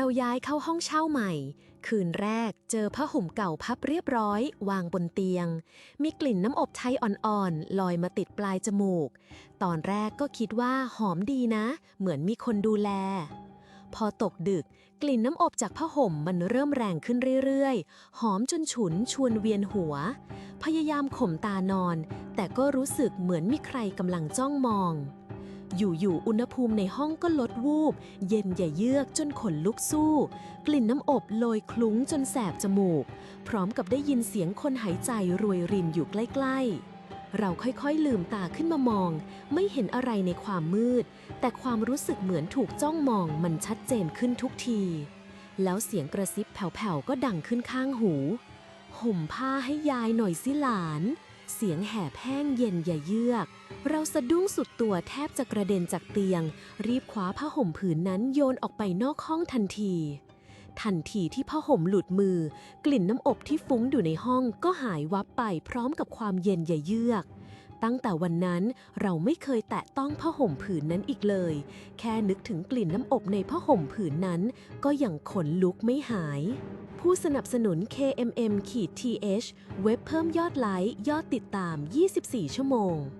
เราย้ายเข้าห้องเช่าใหม่ คืนแรกเจอผ้าห่มเก่าพับเรียบร้อย วางบนเตียง มีกลิ่นน้ำอบไทยอ่อนๆ ลอยมาติดปลายจมูก ตอนแรกก็คิดว่าหอมดีนะ เหมือนมีคนดูแล พอตกดึก กลิ่นน้ำอบจากผ้าห่มมันเริ่มแรงขึ้นเรื่อยๆ หอมจนฉุนชวนเวียนหัว พยายามข่มตานอน แต่ก็รู้สึกเหมือนมีใครกำลังจ้องมอง อยู่ๆ อุณหภูมิในห้องก็ลดวูบ เย็นอย่าเยือกจนขนลุกสู้ กลิ่นน้ำอบโลยคลุ้งจนแสบจมูก พร้อมกับได้ยินเสียงคนหายใจรวยรินอยู่ใกล้ๆ เราค่อยๆ ลืมตาขึ้นมามอง ไม่เห็นอะไรในความมืด แต่ความรู้สึกเหมือนถูกจ้องมองมันชัดเจนขึ้นทุกที แล้วเสียงกระซิบแผ่วๆ ก็ดังขึ้นข้างหู ห่มผ้าให้ยายหน่อยสิหลาน เสียงแหบแห้งเย็นอย่าเยือก เราสะดุ้งสุดตัวแทบจะกระเด็นจากเตียง รีบคว้าผ้าห่มผืนนั้นโยนออกไปนอกห้องทันที ทันทีที่ผ้าห่มหลุดมือ กลิ่นน้ำอบที่ฟุ้งอยู่ในห้องก็หายวับไปพร้อมกับความเย็นอย่าเยือกตั้งแต่วันนั้นเราไม่เคยแตะต้องผ้าห่มผืนนั้นอีกเลย แค่นึกถึงกลิ่นน้ำอบในผ้าห่มผืนนั้น ก็ยังขนลุกไม่หาย ผู้สนับสนุน KMM-TH เว็บเพิ่มยอดไลค์ ยอดติดตาม 24 ชั่วโมง